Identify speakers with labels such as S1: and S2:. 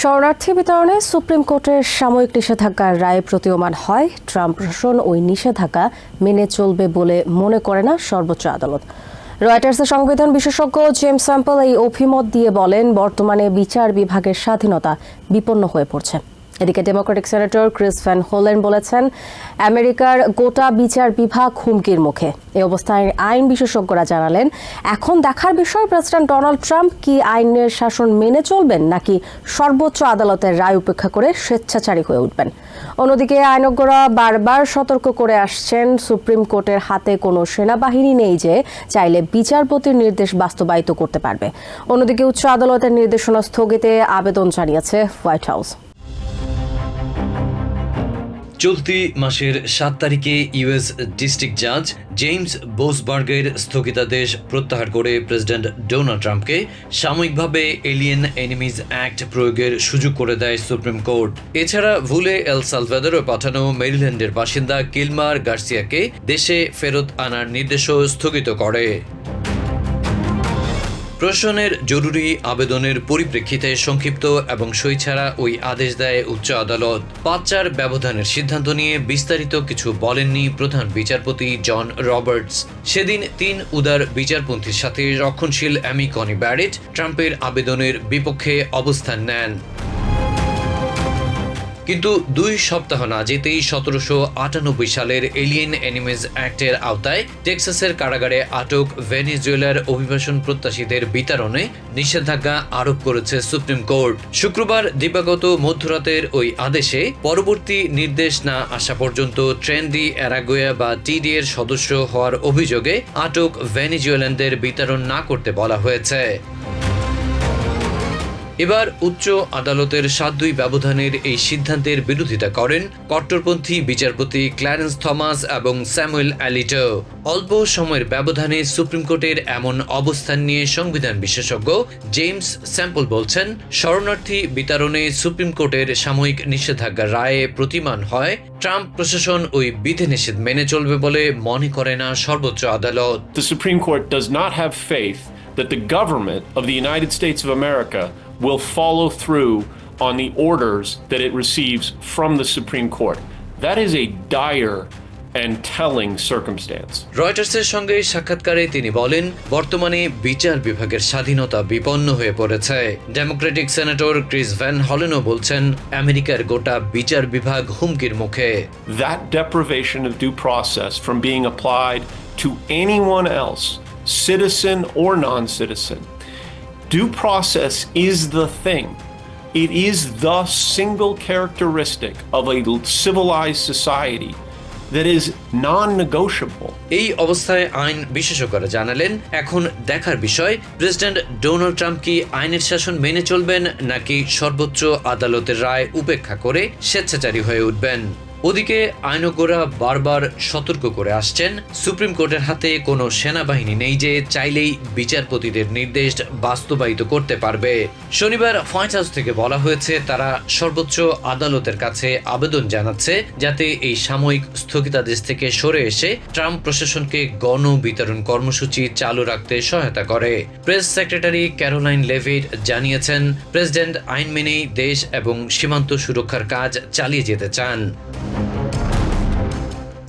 S1: শরণার্থী বিতরণে সুপ্রিম কোর্টের সাময়িক নিষেধাজ্ঞার রায় প্রতীয়মান হয়। ট্রাম্প প্রশাসন ওই নিষেধাজ্ঞা মেনে চলবে বলে মনে করে না সর্বোচ্চ আদালত। রয়টার্সের সংবিধান বিশেষজ্ঞ জেমস স্যাম্পল এই অভিমত দিয়ে বলেন, বর্তমানে বিচার বিভাগের স্বাধীনতা বিপন্ন হয়ে পড়ছে। এদিকে Democratic senator Chris Van Hollen বলেছেন, আমেরিকার গোটা বিচার বিভাগ হুমকির মুখে। এই অবস্থায় আইন বিশেষজ্ঞরা জানালেন, এখন দেখার বিষয় প্রেসিডেন্ট ডোনাল্ড ট্রাম্প কি আইনের শাসন মেনে চলবেন নাকি সর্বোচ্চ আদালতের রায় উপেক্ষা করে স্বেচ্ছাচারী হয়ে উঠবেন? অন্যদিকে আইনজ্ঞরা বারবার সতর্ক করে আসছেন, সুপ্রিম কোর্টের হাতে কোনো সেনাবাহিনী নেই যে চাইলে বিচারপতির নির্দেশ বাস্তবায়িত করতে পারবে। অন্যদিকে উচ্চ আদালতের নির্দেশনা স্থগিতে আবেদন জানিয়েছে হোয়াইট হাউস।
S2: চলতি মাসের সাত তারিখে ইউএস ডিস্ট্রিক্ট জাজ জেমস বোসবার্গের স্থগিতাদেশ প্রত্যাহার করে প্রেসিডেন্ট ডোনাল্ড ট্রাম্পকে সাময়িকভাবে এলিয়েন এনিমিজ অ্যাক্ট প্রয়োগের সুযোগ করে দেয় সুপ্রিম কোর্ট। এছাড়া ভুলে এল সালভাদরে পাঠানো মেরিল্যান্ডের বাসিন্দা কিলমার গার্সিয়াকে দেশে ফেরত আনার নির্দেশও স্থগিত করে। প্রশাসনের জরুরি আবেদনের পরিপ্রেক্ষিতে সংক্ষিপ্ত এবং সই ছাড়া ওই আদেশ দেয় উচ্চ আদালত। পাচার ব্যবধানের সিদ্ধান্ত নিয়ে বিস্তারিত কিছু বলেননি প্রধান বিচারপতি জন রবার্টস। সেদিন তিন উদার বিচারপন্থীর সাথে রক্ষণশীল অ্যামি কনি ব্যারেট ট্রাম্পের আবেদনের বিপক্ষে অবস্থান নেন। কিন্তু দুই সপ্তাহ না যেতেই সতেরোশো আটানব্বই সালের এলিয়েন অ্যানিমেজ অ্যাক্টের আওতায় টেক্সাসের কারাগারে আটক ভেনিজুয়েলার অভিবাসন প্রত্যাশীদের বিতরণে নিষেধাজ্ঞা আরোপ করেছে সুপ্রিম কোর্ট। শুক্রবার দিবাগত মধ্যরাতের ওই আদেশে পরবর্তী নির্দেশ না আসা পর্যন্ত ট্রেন্ডি অ্যারাগোয়া বা টিডি এর সদস্য হওয়ার অভিযোগে আটক ভেনিজুয়েলানদের বিতরণ না করতে বলা হয়েছে। এবার উচ্চ আদালতের সাত দুই ব্যবধানের এই সিদ্ধান্তের বিরোধিতা করেন কট্টরপন্থী বিচারপতি ক্ল্যারেন্স থমাস এবং স্যামুয়েল অ্যালিটো। অল্প সময়ের ব্যবধানে সুপ্রিম কোর্টের এমন অবস্থান নিয়ে সংবিধান বিশেষজ্ঞ জেমস স্যাম্পল বলছেন, শরণার্থী বিতরণে সুপ্রিম কোর্টের সাময়িক নিষেধাজ্ঞার রায়ে প্রতিমান হয়। ট্রাম্প প্রশাসন ওই বিধিনিষেধ মেনে চলবে বলে মনে করে না সর্বোচ্চ আদালত।
S3: The Supreme Court does not have faith that the government of the United States of America will follow through on the orders that it receives from the Supreme Court. That is a dire and telling circumstance.
S2: রয়টার্সের সঙ্গে সাক্ষাৎকারে তিনি বলেন বর্তমানে বিচার বিভাগের স্বাধীনতা বিপন্ন হয়ে পড়েছে ডেমোক্রেটিক সেনেটর ক্রিস ভ্যান হলেনও বলছেন আমেরিকার গোটা বিচার বিভাগ হুমকির মুখে
S3: That deprivation of due process from being applied to anyone else, citizen or non citizen, due process is the thing. It is the single characteristic of a civilized society that is non negotiable.
S2: এই অবস্থায় আইন বিশেষজ্ঞরা জানালেন, এখন দেখার বিষয়, president Donald Trump কি আইনের শাসন মেনে চলবেন নাকি সর্বোচ্চ আদালতের রায় উপেক্ষা করে স্বেচ্ছাচারী হয়ে উঠবেন ওদিকে আইনজ্ঞরা বারবার সতর্ক করে আসছেন। সুপ্রিম কোর্টের হাতে কোনো সেনাবাহিনী নেই যে চাইলেই বিচারপতিদের নির্দেশ বাস্তবায়িত করতে পারবে। শনিবার হোয়াইট হাউস থেকে বলা হয়েছে, তারা সর্বোচ্চ আদালতের কাছে আবেদন জানাচ্ছে যাতে এই সাময়িক স্থগিতাদেশ থেকে সরে এসে ট্রাম্প প্রশাসনকে গণ বিতরণ কর্মসূচি চালু রাখতে সহায়তা করে। প্রেস সেক্রেটারি ক্যারোলাইন লেভিড জানিয়েছেন, প্রেসিডেন্ট আইন মেনেই দেশ এবং সীমান্ত সুরক্ষার কাজ চালিয়ে যেতে চান।